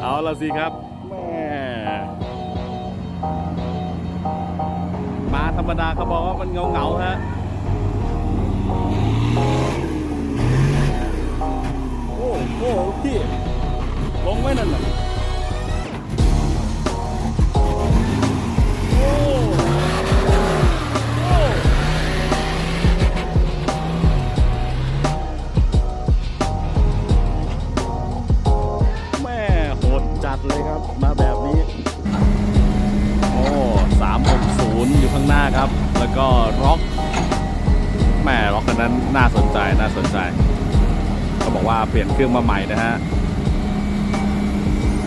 เอาละสิครับแม่มาธรรมดาเขาบอกว่ามันเงาเงาฮะโอ้โหพี่ลงไว้นั่นน่ะ แล้วก็ร็อกแม่ร็อกคันนั้นน่าสนใจน่าสนใจเขาบอกว่าเปลี่ยนเครื่องมาใหม่นะฮะ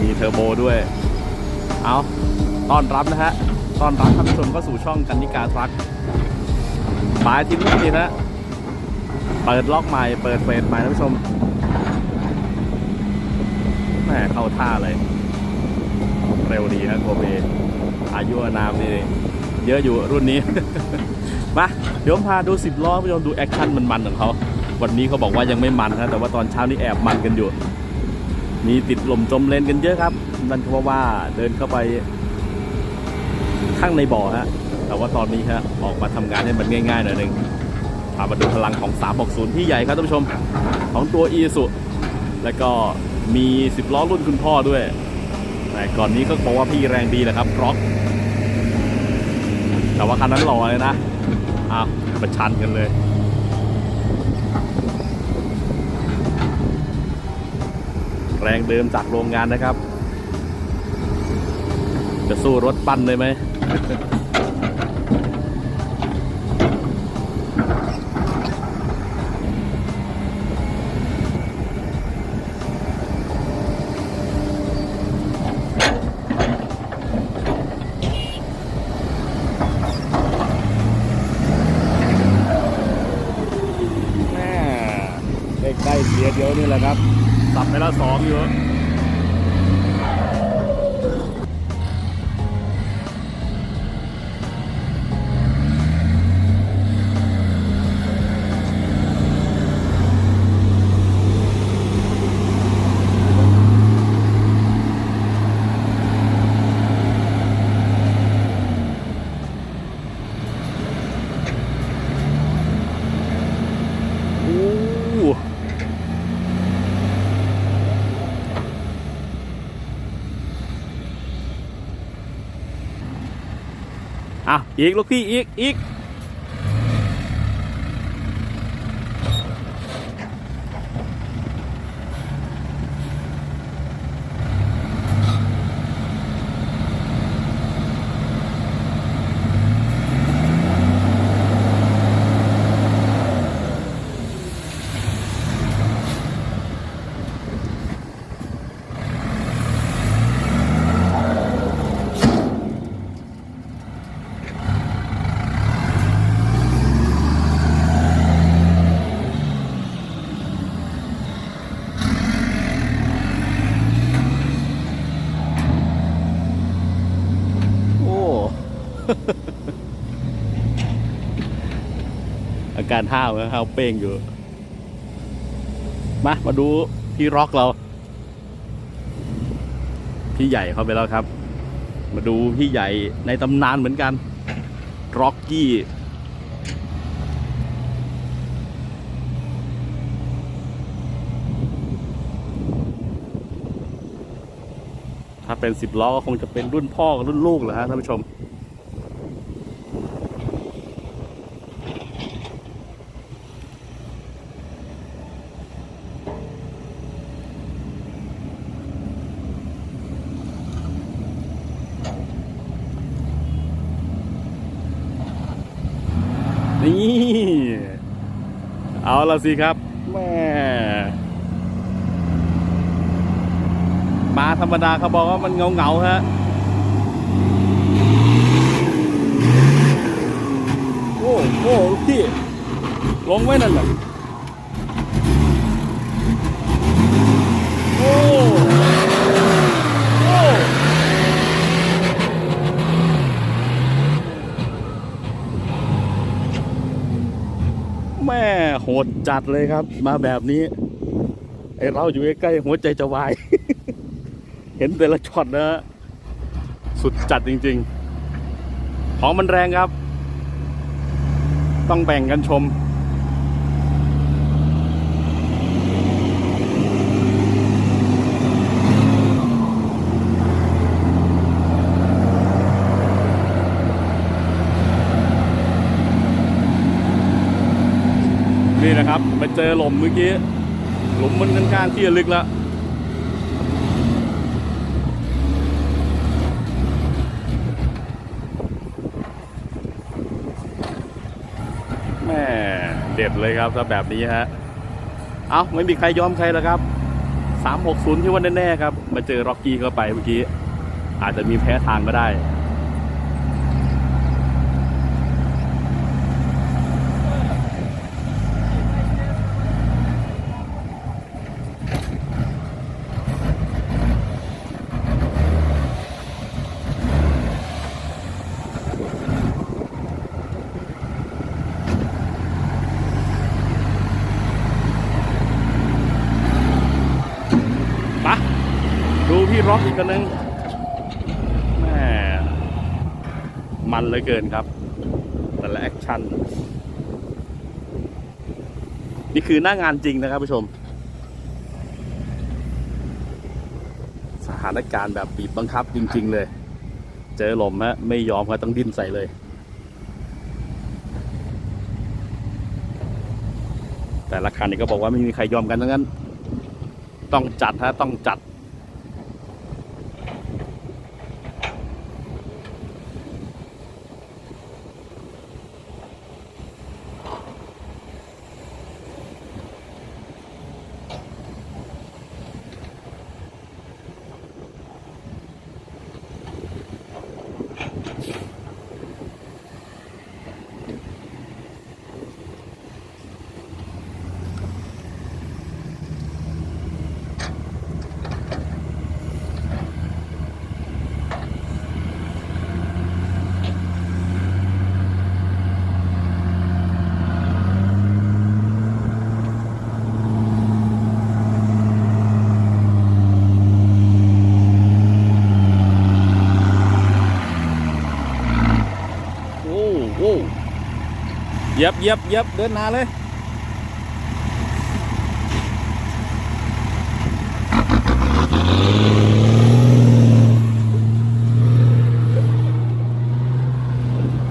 มีเทอร์โบด้วย เอาต้อนรับนะฮะ ต้อนรับท่านผู้ชมเข้าสู่ช่องกันนิกาทรัคปลายทีมนี้นะเปิดล็อกใหม่ เปิดเฟสใหม่ท่านผู้ชมแหม่เข้าท่าเลย เร็วดีครับโกเบอายุอานามนี่เยอะอยู่รุ่นนี้ มาเดี๋ยวผมพาดูสิบล้อท่านผู้ชมดูแอคชั่นมันๆของเขาวันนี้เขาบอกว่ายังไม่มันนะแต่ว่าตอนเช้านี้แอบมันกันอยู่ มีติดลมจมเลนกันเยอะครับนั่นเพราะว่าเดินเข้าไปข้างในบ่อฮะแต่ว่าตอนนี้ฮะออกมาทำงานให้มันง่ายๆหน่อยหนึ่งพามาดูพลังของ 360 ที่ใหญ่ครับท่านผู้ชมของตัว e สุแล้วก็มี 10 ล้อรุ่นคุณพ่อด้วย แต่ก่อนนี้ก็บอกว่าพี่แรงดีแหละครับร็อก แต่ว่าคันนั้นหล่อเลยนะอ้าวประชันกันเลยแรงเดิมจากโรงงานนะครับ จะสู้รถปั้นเลยไหม แม่เด็กได้ เยเดียวนี่แหละครับสับไปแล้วสองอยู่ โอ้ อะอีกลูกพี่อีกอีก โอ้ อาการห้าวนะห้าวเป้งอยู่ มา มาดูพี่ร็อกเรา พี่ใหญ่เข้าไปแล้วครับ มาดูพี่ใหญ่ในตำนานเหมือนกันร็อกกี้ถ้าเป็นสิบล้อก็คงจะเป็นรุ่นพ่อกับรุ่นลูกแหละฮะท่านผู้ชม นี่ เอาละสิครับแม่มาธรรมดาเขาบอกว่ามันเงาเงาฮะโอ้โหพี่ลงไว้นั่นน่ะโอ้โอ้ ม่โหดจัดเลยครับ มาแบบนี้ไอเราอยู่ใกล้ๆหัวใจจะวาย เห็นแต่ละช็อตนะสุดจัดจริง ๆ ของมันแรงครับ ต้องแบ่งกันชม นี่นะครับไป เจอหลุมเมื่อกี้ หลุมมันค่อนข้างที่จะลึกแล้วแม่เด็ดเลยครับถ้าแบบนี้ฮะ เอาไม่มีใครยอมใครแล้วครับ 360 ที่ว่าแน่ๆครับ มาเจอร็อกกี้เข้าไปเมื่อกี้ อาจจะมีแพ้ทางก็ได้ ดูพี่ร็อกอีกคนนึงแม่มันเลยเกินครับ แต่ละแอคชั่น นี่คือหน้างานจริงนะครับผู้ชม สถานการณ์แบบบีบบังคับจริง ๆ เลย เจอลมฮะไม่ยอมครับต้องดิ้นใส่เลยแต่ละคันนี่ก็บอกว่าไม่มีใครยอมกันทั้งนั้น ต้องจัดฮะ ต้องจัด ย็บเย็บเย็บเดินหน้าเลย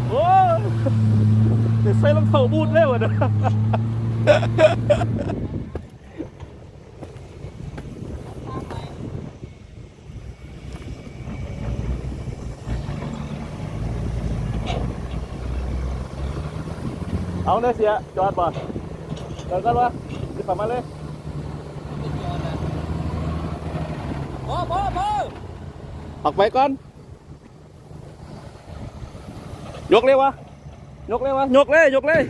โอ้เดี๋ยวใส่รองเท้าบูทแล้วอะนะ เอาเนี่ยเสียจอดบ่จอดกันวะจะขับมาเลยพอพอพอออกไปก่อน ยกเลยวะ ยกเลยวะ ยกเลย ยกเลย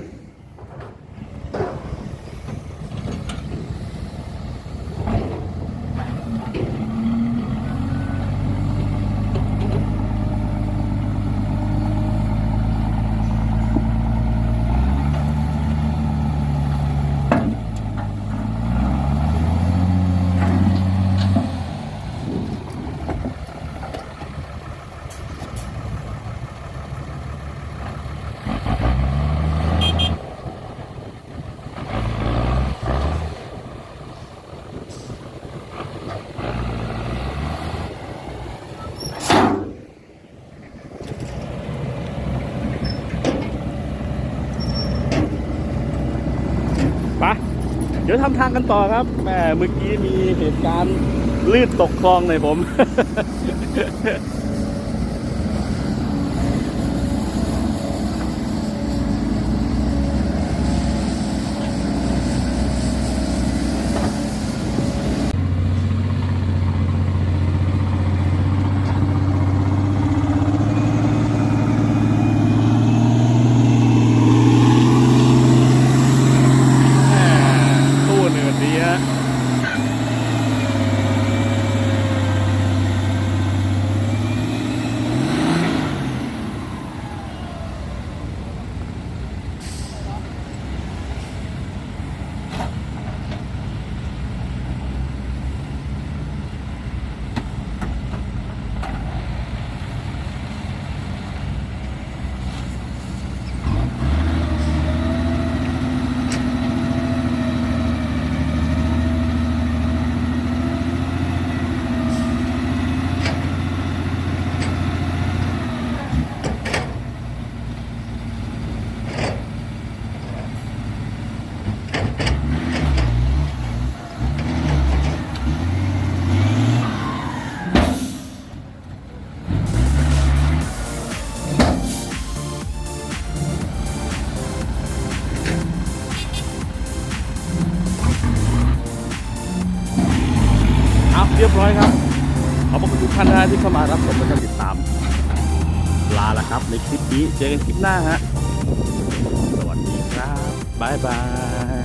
ไปเดี๋ยวทำทางกันต่อครับแหมเมื่อกี้มีเหตุการณ์ลื่นตกคลองหน่อยผม เข้ามารับชมและก็ติดตาม ลาละครับในคลิปนี้เจอกันคลิปหน้าฮะ สวัสดีครับ บ๊ายบาย